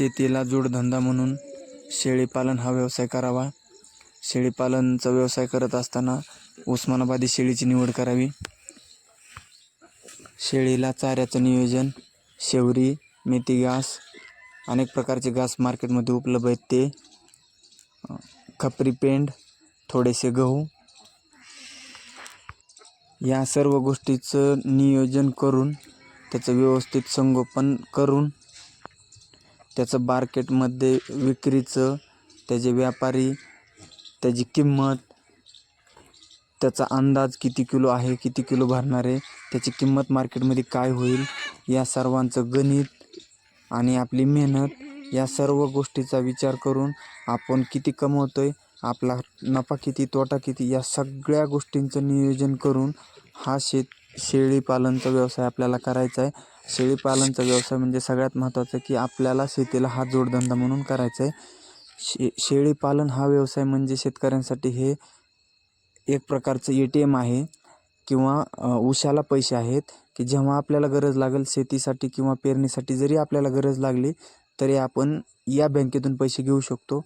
शेतीला जोडधंदा म्हणून शेळीपालन हा व्यवसाय करावा. शेळीपालनचा व्यवसाय करत असताना उस्मानाबादी शेळीची निवड करावी. शेळीला चाऱ्याचं नियोजन शेवरी मेथी घास अनेक प्रकारचे घास मार्केटमध्ये उपलब्ध आहेत. ते खपरी पेंड थोडेसे गहू. या सर्व गोष्टीचं नियोजन करून त्याचं व्यवस्थित संगोपन करून त्याचं मार्केटमध्ये विक्रीचं त्याचे व्यापारी त्याची किंमत त्याचा अंदाज किती किलो आहे किती किलो भरणार आहे त्याची किंमत मार्केटमध्ये काय होईल या सर्वांचं गणित आणि आपली मेहनत या सर्व गोष्टीचा विचार करून आपण किती कमवतो आहे आपला नफा किती तोटा किती या सगळ्या गोष्टींचं नियोजन करून हा शेत शेळीपालनचा व्यवसाय आपल्याला करायचा आहे. शेळीपालनचा व्यवसाय म्हणजे सगळ्यात महत्त्वाचं की आपल्याला शेतीला हा जोडधंदा म्हणून करायचा आहे. शे शेळीपालन हा व्यवसाय म्हणजे शेतकऱ्यांसाठी हे एक प्रकारचं ए टी एम आहे किंवा उशाला पैसे आहेत की जेव्हा आपल्याला गरज लागेल शेतीसाठी किंवा पेरणीसाठी जरी आपल्याला गरज लागली तरी आपण या बँकेतून पैसे घेऊ शकतो.